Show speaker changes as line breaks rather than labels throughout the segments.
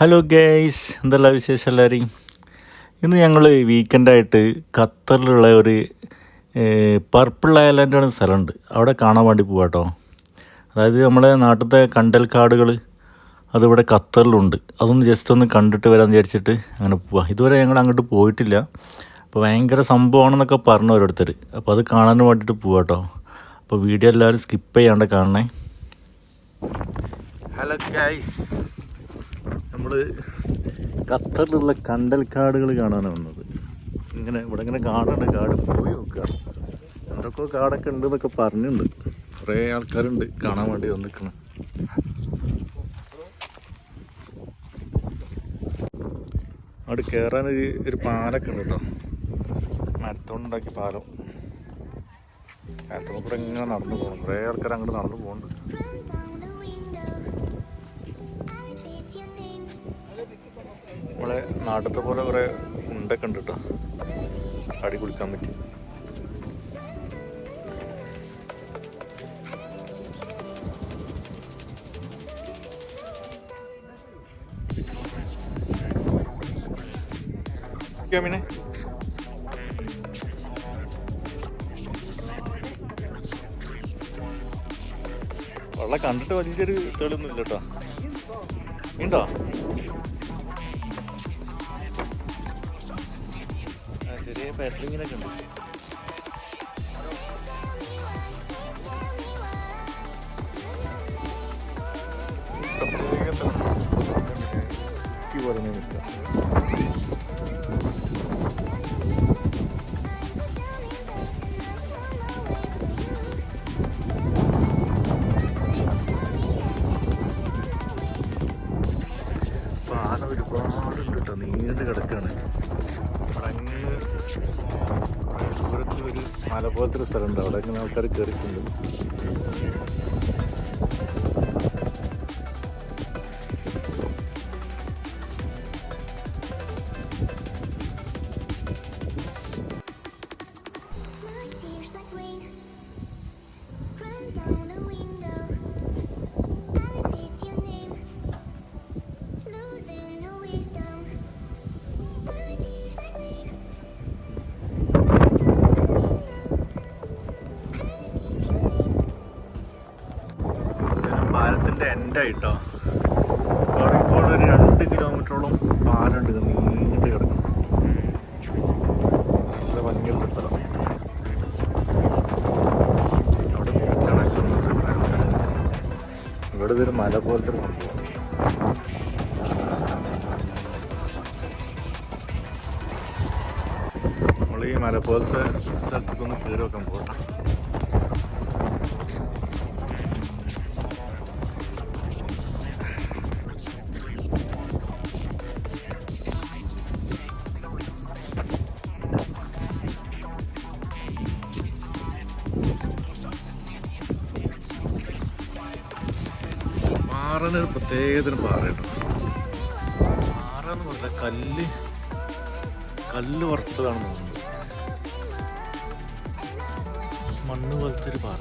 Hello guys എന്തെല്ലാം വിശേഷം എല്ലാവരെയും? ഇന്ന് ഞങ്ങൾ വീക്കെൻഡായിട്ട് ഖത്തറിലുള്ള ഒരു പർപ്പിൾ ഐലൻഡ് ആണ് സ്ഥലമുണ്ട്. അവിടെ കാണാൻ വേണ്ടി പോവാട്ടോ. അതായത് നമ്മുടെ നാട്ടിലത്തെ കണ്ടൽ കാടുകൾ അതിവിടെ ഖത്തറിലുണ്ട്. അതൊന്ന് ജസ്റ്റ് ഒന്ന് കണ്ടിട്ട് വരാമെന്ന് വിചാരിച്ചിട്ട് അങ്ങനെ പോവാം. ഇതുവരെ ഞങ്ങൾ അങ്ങോട്ട് പോയിട്ടില്ല. അപ്പോൾ ഭയങ്കര സംഭവമാണെന്നൊക്കെ പറഞ്ഞു ഓരോരുത്തർ അപ്പോൾ അത് കാണാൻ വേണ്ടിയിട്ട് പോവാട്ടോ. അപ്പോൾ വീഡിയോ എല്ലാവരും സ്കിപ്പ് ചെയ്യാണ്ട് കാണണേ. ഹലോ ഗൈസ് നമ്മൾ ഖത്തറിലുള്ള കണ്ടൽ കാടുകൾ കാണാനാണ് വന്നത്. ഇങ്ങനെ ഇവിടെ ഇങ്ങനെ കാണുന്നുണ്ട് കാട് പോയി നോക്കുക. എന്തൊക്കെ കാടൊക്കെ ഉണ്ട് എന്നൊക്കെ പറഞ്ഞിട്ടുണ്ട്. കുറേ ആൾക്കാരുണ്ട് കാണാൻ വേണ്ടി വന്നിരിക്കണം. അവിടെ കയറാൻ ഒരു ഒരു പാലൊക്കെ ഉണ്ട് കേട്ടോ. മരത്തോണ്ടുണ്ടാക്കിയ പാലം. മരത്തോടെ ഇങ്ങനെ നടന്നു പോകണം കുറേ ആൾക്കാർ അങ്ങോട്ട് നടന്നു പോകുന്നുണ്ട് നമ്മളെ നാട്ടിലത്തെ പോലെ കുറെ ഉണ്ടൊക്കെ ഉണ്ട് കേട്ടോ ചാടി കുളിക്കാൻ പറ്റി. പിന്നെ വെള്ളം കണ്ടിട്ട് വലിയൊരു തെളിവൊന്നുമില്ല കേട്ടോ ഉണ്ടോ ചെറിയ പാറ്ററിങ്ങിനൊക്കെ ഉണ്ട്. പറഞ്ഞ് നിൽക്കാം ഒരുപാടുണ്ട് കേട്ടോ. നീണ്ടു കിടക്കാണ്. അങ്ങ് ദൂരത്ത് ഒരു മല പോലത്തെ ഒരു സ്ഥലമുണ്ട്. അവിടെ ഇങ്ങനെ ആൾക്കാർ കയറിയിട്ടുണ്ട് എൻഡായിട്ടോ ഇപ്പോൾ ഒരു രണ്ട് കിലോമീറ്ററോളം പാലുണ്ട് നീണ്ടു കിടക്കണം നല്ല ഭംഗിയുള്ള സ്ഥലം. അവിടെ ബീച്ചാണ് ഇവിടെ ഇതൊരു മല പോലത്തെ ഒരു സംഭവം. നമ്മൾ ഈ മല പോലത്തെ സ്ഥലത്തേക്കൊന്ന് കയറി വെക്കാൻ പോകട്ടെ പാറന് ഒരു പ്രത്യേകതരം പാറ കേട്ടോ പാറ എന്ന് പറഞ്ഞാൽ കല്ല് കല്ല് വറുത്തതാണെന്ന് തോന്നുന്നത് മണ്ണ് പോലത്തെ ഒരു പാറ.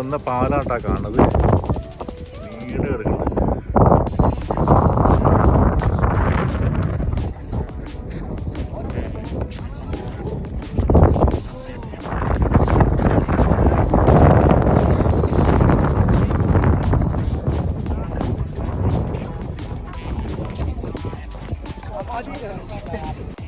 വന്ന പാലാട്ടാ കാണുന്നത് വീട് കിടക്കുന്നത് Thank you.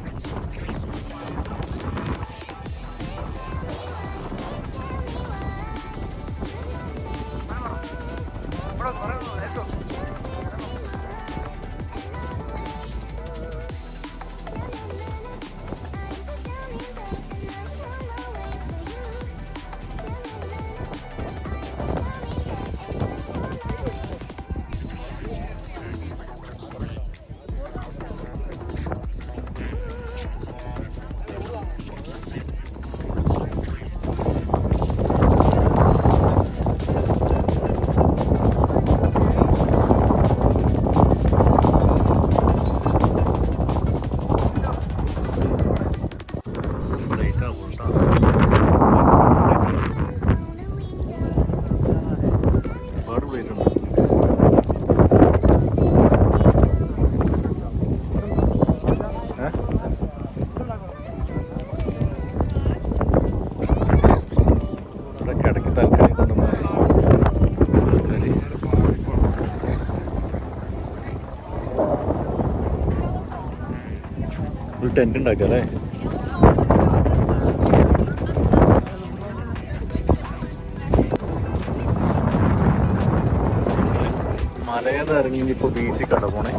ടെന്റ് ഉണ്ടാക്കുക അല്ലേ? മലയെന്ന് ഇറങ്ങി ഇനിയിപ്പോൾ ബീച്ചിൽ കട പോണേ?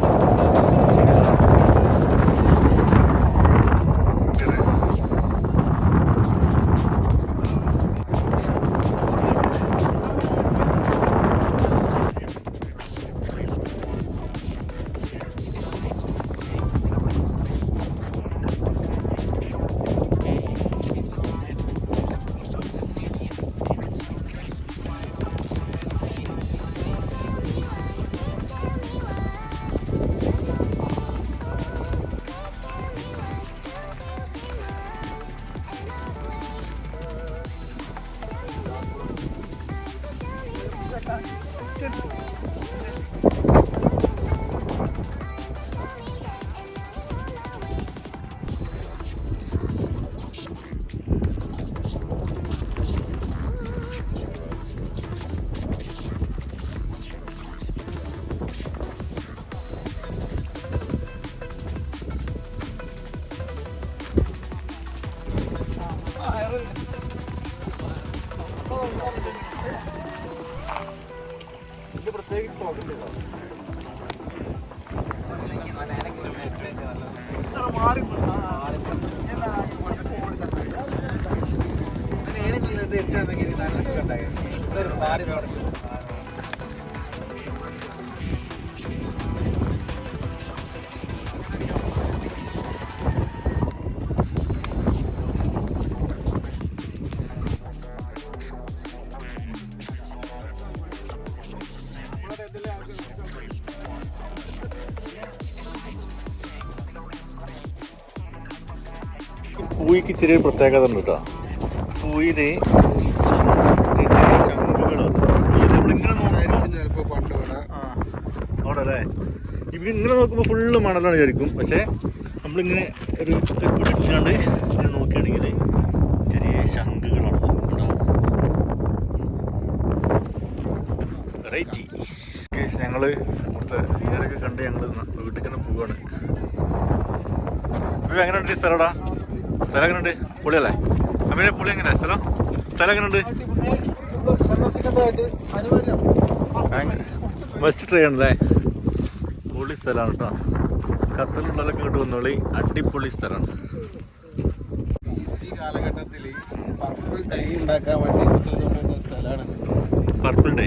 പൂയിക്ക് ചെറിയ പ്രത്യേകത ഉണ്ട് കേട്ടോ പൂയിൽ ചെറിയ ശംഖുകളാണ് നമ്മളിങ്ങനെ ഇച്ചിരി
പ്രത്യേകത ഉണ്ട് കേട്ടോ.
പൂവിന് അവിടെ ഇവർ ഇങ്ങനെ നോക്കുമ്പോൾ ഫുള്ള് മണലാണ് വിചാരിക്കും. പക്ഷേ നമ്മളിങ്ങനെ ഒരു ഇട്ടാണ്ട് ഇങ്ങനെ നോക്കുകയാണെങ്കിൽ ചെറിയ ശംഖുകളാണ് വെറൈറ്റി ഞങ്ങൾ ഇവിടുത്തെ സീനറൊക്കെ കണ്ട് ഞങ്ങൾ വീട്ടിൽ തന്നെ പോവാണ്. ഇവ എങ്ങനെയുണ്ട് സ്ഥലടാ സ്ഥലം എങ്ങനെയുണ്ട് പൊളിയല്ലേ? അമ്മയുടെ പൊളി എങ്ങനെയാ? സ്ഥലം? സ്ഥലം എങ്ങനെയുണ്ട് ബെസ്റ്റ് ട്രെയിൻ ആണല്ലേ? പൊളി സ്ഥലമാണ് കേട്ടോ. ഖത്തറിലുള്ളതൊക്കെ ഇങ്ങോട്ട് വന്നോളി. അടിപൊളി സ്ഥലമാണ്.
കാലഘട്ടത്തിൽ പർപ്പിൾ ഡൈ ഉണ്ടാക്കാൻ വേണ്ടി സ്ഥലമാണ്.
Purple day